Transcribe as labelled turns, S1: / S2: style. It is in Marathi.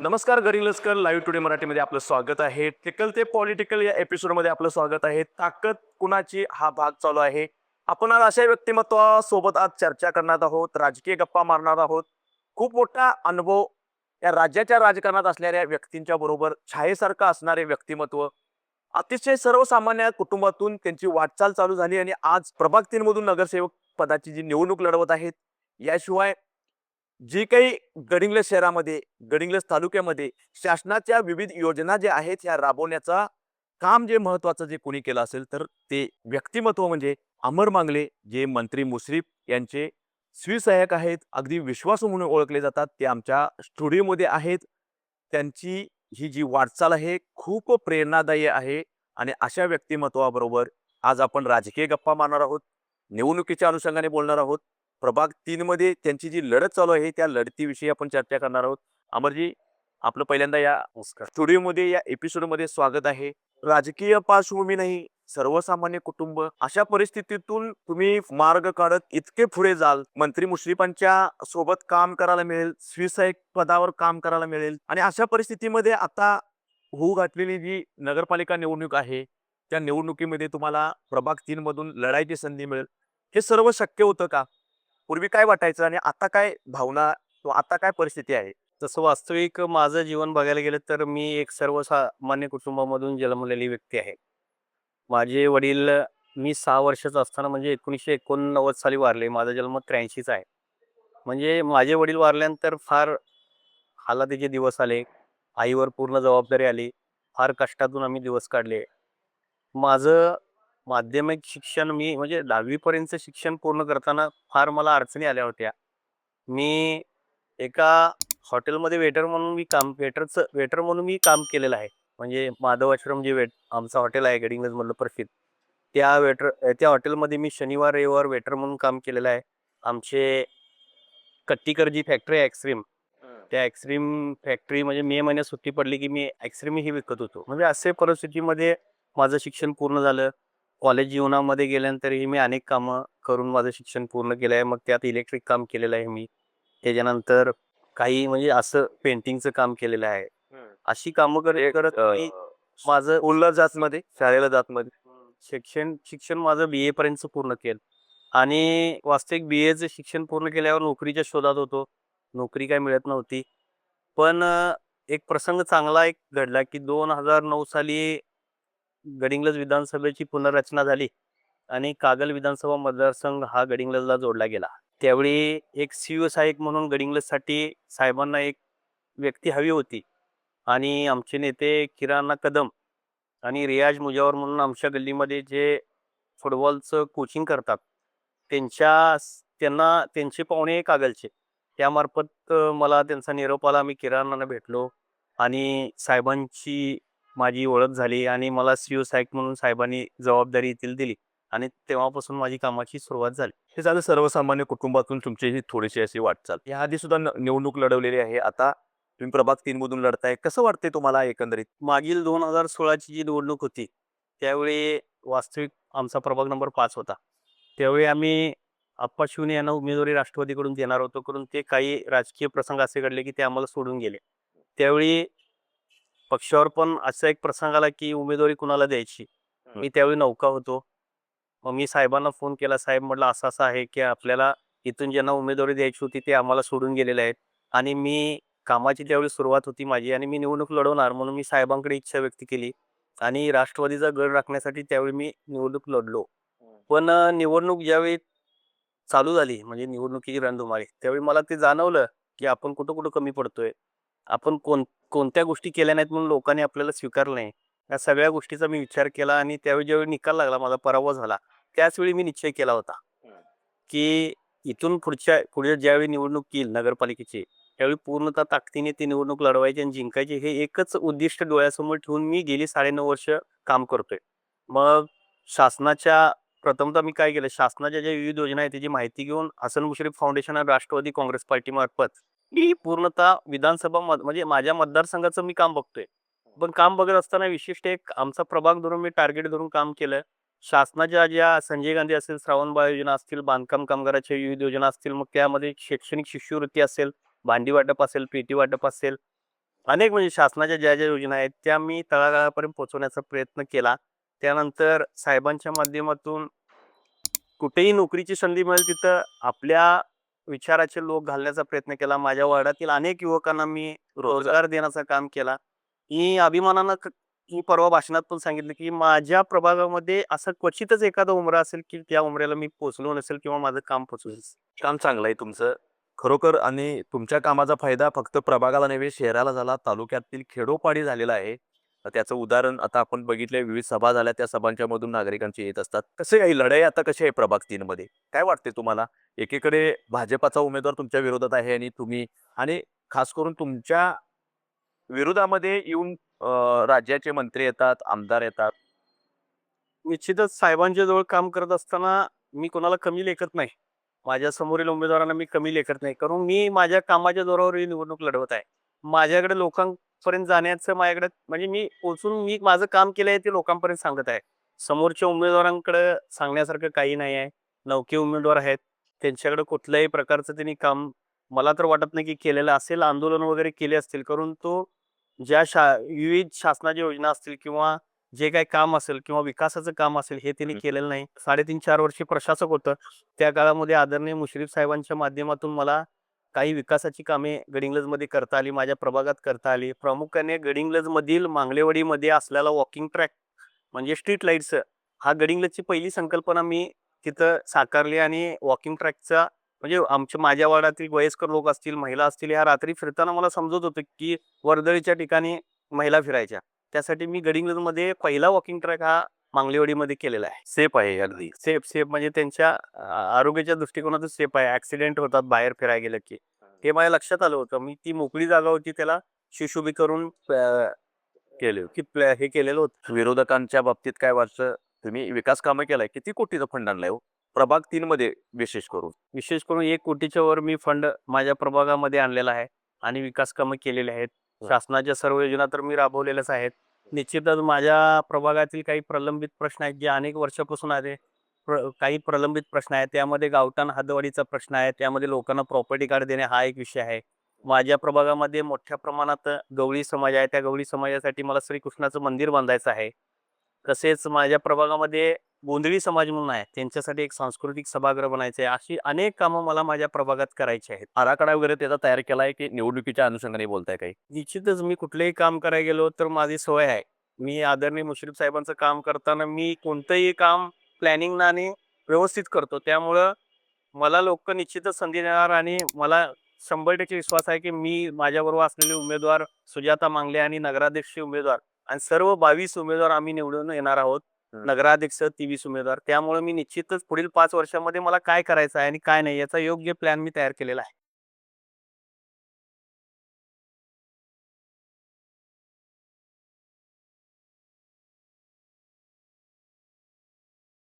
S1: नमस्कार गरी लस्कर लाईव्ह टुडे मराठीमध्ये आपलं स्वागत आहे. टिकल ते पॉलिटिकल या एपिसोडमध्ये आपलं स्वागत आहे. ताकद कुणाची? हा भाग चालू आहे. आपण आज अशा व्यक्तिमत्वासोबत आज चर्चा करणार आहोत. राजकीय गप्पा मारणार आहोत. खूप मोठा अनुभव या राज्याच्या राजकारणात असणाऱ्या व्यक्तींच्या बरोबर छायेसारखं असणारे व्यक्तिमत्व अतिशय सर्वसामान्य कुटुंबातून त्यांची वाटचाल चालू झाली आणि आज प्रभाग तीनमधून नगरसेवक पदाची जी निवडणूक लढवत आहेत याशिवाय जी काही गडिंग्लज शहरामध्ये गडिंग्लज तालुक्यामध्ये शासनाच्या विविध योजना ज्या आहेत ह्या राबवण्याचा काम जे महत्वाचं जे कोणी केलं असेल तर ते व्यक्तिमत्व म्हणजे अमर मांगले जे मंत्री मुश्रीफ यांचे स्वीसहाय्यक आहेत अगदी विश्वासू म्हणून ओळखले जातात ते आमच्या स्टुडिओमध्ये आहेत. त्यांची ही जी वाटचाल आहे खूप प्रेरणादायी आहे आणि अशा व्यक्तिमत्वाबरोबर आज आपण राजकीय गप्पा मारणार आहोत निवडणुकीच्या अनुषंगाने बोलणार आहोत. प्रभाग तीन मध्ये त्यांची जी लढत चालू आहे त्या लढतीविषयी आपण चर्चा करणार आहोत. अमरजी आपलं पहिल्यांदा या स्टुडिओमध्ये या एपिसोडमध्ये स्वागत आहे. राजकीय पार्श्वभूमी नाही सर्वसामान्य कुटुंब अशा परिस्थितीतून तुम्ही मार्ग काढत इतके पुढे जाल. मंत्री मुश्रीफांच्या सोबत काम करायला मिळेल स्वीसहायक पदावर काम करायला मिळेल. आणि अशा परिस्थितीमध्ये आता होऊ घातलेली जी नगरपालिका निवडणूक आहे त्या निवडणुकीमध्ये तुम्हाला प्रभाग तीन मधून लढायची संधी मिळेल. हे सर्व शक्य होतं का? पूर्वी काय वाटायचं आणि आता काय भावना किंवा आता काय परिस्थिती आहे?
S2: तसं वास्तविक माझं जीवन बघायला गेलं तर मी एक सर्वसामान्य कुटुंबामधून जन्मलेली व्यक्ती आहे. माझे वडील मी सहा वर्षाचा असताना म्हणजे एकोणीसशे एकोणनव्वद साली वारले. माझा जन्म त्र्याऐंशीचा आहे. म्हणजे माझे वडील वारल्यानंतर फार हालातीचे दिवस आले. आईवर पूर्ण जबाबदारी आली. फार कष्टातून आम्ही दिवस काढले. माझं माध्यमिक शिक्षण मी म्हणजे दहावीपर्यंतचं शिक्षण पूर्ण करताना फार मला अडचणी आल्या होत्या. मी एका हॉटेलमध्ये वेटर म्हणून मी काम वेटरचं वेटर म्हणून मी काम केलेलं आहे. म्हणजे माधव आश्रम जे वेट आमचं हॉटेल आहे गडिंग्लजमधलं प्रसिद्ध. त्या वेटर त्या हॉटेलमध्ये मी शनिवार रविवार वेटर म्हणून काम केलेलं आहे. आमचे कट्टीकर जी फॅक्टरी आहे ॲक्सरीम त्या ॲक्सरीम फॅक्टरी म्हणजे मे महिन्यात सुट्टी पडली की मी ॲक्सरीम ही विकत होतो. म्हणजे असे परिस्थितीमध्ये माझं शिक्षण पूर्ण झालं. कॉलेज जीवनामध्ये गेल्यानंतरही मी अनेक कामं करून माझं शिक्षण पूर्ण केलं आहे. मग त्यात इलेक्ट्रिक काम केलेलं आहे मी. त्याच्यानंतर काही म्हणजे असं पेंटिंगचं काम केलेलं आहे. अशी कामं करत करत मी माझं
S1: उल्हास जात मध्ये शाळेला जात मध्ये
S2: शिक्षण शिक्षण माझं बी ए पर्यंत पूर्ण केलं. आणि वास्तविक बी एचं शिक्षण पूर्ण केल्यावर नोकरीच्या शोधात होतो. नोकरी काय मिळत नव्हती. पण अं, एक प्रसंग चांगला एक घडला की दोन हजार नऊ साली गडिंग्लज विधानसभेची पुनर्रचना झाली आणि कागल विधानसभा मतदारसंघ हा गडिंग्लजला जोडला गेला. त्यावेळी एक शिवसहायक म्हणून गडिंग्लजसाठी साहेबांना एक व्यक्ती हवी होती आणि आमचे नेते किराणा कदम आणि रियाज मुजावर म्हणून आमच्या गल्लीमध्ये जे फुटबॉलचं कोचिंग करतात त्यांच्या त्यांना त्यांचे पाहुणे कागलचे. त्यामार्फत मला त्यांचा निरोप आला मी किराणांना भेटलो आणि साहेबांची माझी ओळख झाली आणि मला सीओ सहायक म्हणून साहेबांनी जबाबदारी येथील दिली आणि तेव्हापासून माझी कामाची सुरुवात झाली.
S1: हे झालं सर्वसामान्य कुटुंबातून तुमची ही थोडीशी अशी वाटचाल. या आधी सुद्धा निवडणूक लढवलेली आहे. आता तुम्ही प्रभाग तीन मधून लढताय. कसं वाटतंय तुम्हाला एकंदरीत?
S2: मागील दोन हजार सोळाची जी निवडणूक होती त्यावेळी वास्तविक आमचा प्रभाग नंबर पाच होता. त्यावेळी आम्ही आप्पा शिवने यांना उमेदवारी राष्ट्रवादीकडून देणार होतो करून ते काही राजकीय प्रसंग असे घडले की ते आम्हाला सोडून गेले. त्यावेळी पक्षावर पण असा एक प्रसंग आला की उमेदवारी कुणाला द्यायची? मी त्यावेळी नौका होतो. मग मी साहेबांना फोन केला. साहेब म्हटलं असं असं आहे की आपल्याला इथून ज्यांना उमेदवारी द्यायची होती ते आम्हाला सोडून गेलेले आहेत. आणि मी कामाची त्यावेळी सुरुवात होती माझी आणि मी निवडणूक लढवणार म्हणून मी साहेबांकडे इच्छा व्यक्त केली. आणि राष्ट्रवादीचा गड राखण्यासाठी त्यावेळी मी निवडणूक लढलो. पण निवडणूक ज्यावेळी चालू झाली म्हणजे निवडणुकीची रणधुमाळी त्यावेळी मला ते जाणवलं की आपण कुठं कुठं कमी पडतोय. आपण कोण कोणत्या गोष्टी केल्या नाहीत म्हणून लोकांनी आपल्याला स्वीकारलं नाही. या सगळ्या गोष्टीचा मी विचार केला आणि त्यावेळी ज्यावेळी निकाल लागला माझा पराभव झाला त्याच वेळी मी निश्चय केला होता. की इथून पुढच्या पुढे ज्यावेळी निवडणूक येईल नगरपालिकेची त्यावेळी पूर्णतः ताकदीने ती निवडणूक लढवायची आणि जिंकायची हे एकच उद्दिष्ट डोळ्यासमोर ठेवून मी गेली साडेनऊ वर्ष काम करतोय. मग शासनाच्या प्रथमतः मी काय केलं? शासनाच्या ज्या विविध योजना आहेत त्याची माहिती घेऊन हसन मुश्रीफ फाउंडेशन आणि राष्ट्रवादी काँग्रेस पार्टी मार्फत मी पूर्णतः विधानसभा मत- म्हणजे माझ्या मतदारसंघाचं मी काम बघतोय. पण काम बघत असताना विशिष्ट एक आमचा प्रभाग धरून मी टार्गेट धरून काम केलं. शासनाच्या ज्या संजय गांधी असेल श्रावणबाळ योजना असतील बांधकाम कामगाराच्या विविध योजना असतील मग त्यामध्ये शैक्षणिक शिष्यवृत्ती असेल भांडी वाटप असेल पेटी वाटप असेल अनेक म्हणजे शासनाच्या ज्या ज्या योजना आहेत त्या मी तळागाळापर्यंत पोहोचवण्याचा प्रयत्न केला. त्यानंतर साहेबांच्या माध्यमातून कुठेही नोकरीची संधी मिळेल तिथं आपल्या विचाराचे लोक घालण्याचा प्रयत्न केला. माझ्या वार्डातील अनेक युवकांना मी रोजगार. देण्याचं काम केला. ही अभिमानानं मी परवा भाषणात पण सांगितलं की माझ्या प्रभागामध्ये असं क्वचितच एखादा उमरा असेल की त्या उमऱ्याला मी पोचलो नसेल किंवा माझं काम पोचलं नसेल.
S1: काम चांगलं आहे तुमचं. खरोखर आणि तुमच्या कामाचा फायदा फक्त प्रभागाला नव्हे शहराला झाला तालुक्यातील खेडोपाडी झालेला आहे. त्याचं उदाहरण आता आपण बघितलंय विविध सभा झाल्या त्या सभांच्या मधून नागरिकांची येत असतात. कसे आहे लढाई आता कशी आहे प्रभाग तीन मध्ये काय वाटते तुम्हाला? एकीकडे भाजपाचा उमेदवार तुमच्या विरोधात आहे आणि तुम्ही आणि खास करून तुमच्या विरोधामध्ये येऊन राज्याचे मंत्री येतात आमदार येतात.
S2: निश्चितच साहेबांच्या जवळ काम करत असताना मी कोणाला कमी लेखत नाही. माझ्या समोरील उमेदवारांना मी कमी लेखत नाही. कारण मी माझ्या कामाच्या जोरावर ही निवडणूक लढवत आहे. माझ्याकडे लोकांपर्यंत जाण्याचं माझ्याकडे म्हणजे मी पोचून मी माझं काम केलं आहे ते लोकांपर्यंत सांगत आहे. समोरच्या उमेदवारांकडे सांगण्यासारखं काही नाही आहे. नौके उमेदवार आहेत. त्यांच्याकडे कुठल्याही प्रकारचं त्यांनी काम मला तर वाटत नाही की केलेलं असेल आंदोलन वगैरे केले असतील. करून तो ज्या शा विविध शासनाच्या योजना असतील किंवा जे काही काम असेल किंवा विकासाचं काम असेल हे त्यांनी. केलेलं नाही. साडेतीन चार वर्षे प्रशासक होतं. त्या काळामध्ये आदरणीय मुश्रीफ साहेबांच्या माध्यमातून मला काही विकासाची कामे गडिंग्लजमध्ये करता आली माझ्या प्रभागात करता आली. प्रामुख्याने गडिंग्लजमधील मांगलेवाडीमध्ये असलेला वॉकिंग ट्रॅक म्हणजे स्ट्रीट लाईट्स हा गडिंग्लजची पहिली संकल्पना मी तिथं साकारली आणि वॉकिंग ट्रॅकचा म्हणजे आमच्या माझ्या वाड्यातील वयस्कर लोक असतील महिला असतील या रात्री फिरताना मला समजत होतं की वर्दळीच्या ठिकाणी महिला फिरायच्या. त्यासाठी मी गडिंग्लजमध्ये पहिला वॉकिंग ट्रॅक हा मांगलेवाडीमध्ये केलेला आहे.
S1: सेफ आहे अगदी.
S2: सेफ सेफ म्हणजे त्यांच्या आरोग्याच्या दृष्टिकोनातून सेफ आहे. ऍक्सिडेंट होतात बाहेर फिरायला गेलं की. हे. माझ्या लक्षात आलं होतं. मी ती मोकळी जागा होती त्याला शिशुबी करून
S1: केले
S2: की हे केलेलं होतं.
S1: विरोधकांच्या बाबतीत काय वाटतं? तुम्ही विकास कामं केलाय किती कोटीचा फंड आणलाय हो? प्रभाग तीन मध्ये विशेष करून.
S2: विशेष करून एक कोटीच्या वर मी फंड माझ्या प्रभागामध्ये आणलेला आहे आणि विकास कामं केलेली आहेत. शासनाच्या सर्व योजना तर मी राबवलेल्याच आहेत. निश्चितच माझ्या प्रभागातील काही प्रलंबित प्रश्न आहेत जे अनेक वर्षापासून आहे प्र काही प्रलंबित प्रश्न आहेत. त्यामध्ये गावठाण हद्दवाढीचा प्रश्न आहे त्यामध्ये लोकांना प्रॉपर्टी कार्ड देणे हा एक विषय आहे. माझ्या प्रभागामध्ये मोठ्या प्रमाणात गवळी समाज आहे. त्या गवळी समाजासाठी मला श्रीकृष्णाचं मंदिर बांधायचं आहे. तसेच माझ्या प्रभागामध्ये गोंधळी समाज म्हणून आहे. त्यांच्यासाठी एक सांस्कृतिक सभागृह बनायचं आहे अशी अनेक कामं मला माझ्या प्रभागात करायची आहेत.
S1: आराखडा वगैरे त्याचा तयार केलाय की निवडणुकीच्या अनुषंगाने बोलताय काही?
S2: निश्चितच मी कुठलंही काम करायला गेलो तर माझी सवय आहे. मी आदरणीय मुश्रीफ साहेबांचं काम करताना मी कोणतंही काम प्लॅनिंग आणि व्यवस्थित करतो. त्यामुळं मला लोक निश्चितच संधी देणार आणि मला शंभर टक्के विश्वास आहे की मी माझ्याबरोबर असलेले उमेदवार सुजाता मांगले आणि नगराध्यक्ष उमेदवार आणि सर्व बावीस उमेदवार आम्ही निवडून येणार आहोत. नगराध्यक्ष तेवीस उमेदवार. त्यामुळे मी निश्चितच पुढील पाच वर्षामध्ये मला काय करायचं आहे आणि काय नाही याचा योग्य प्लॅन मी तयार केलेला आहे.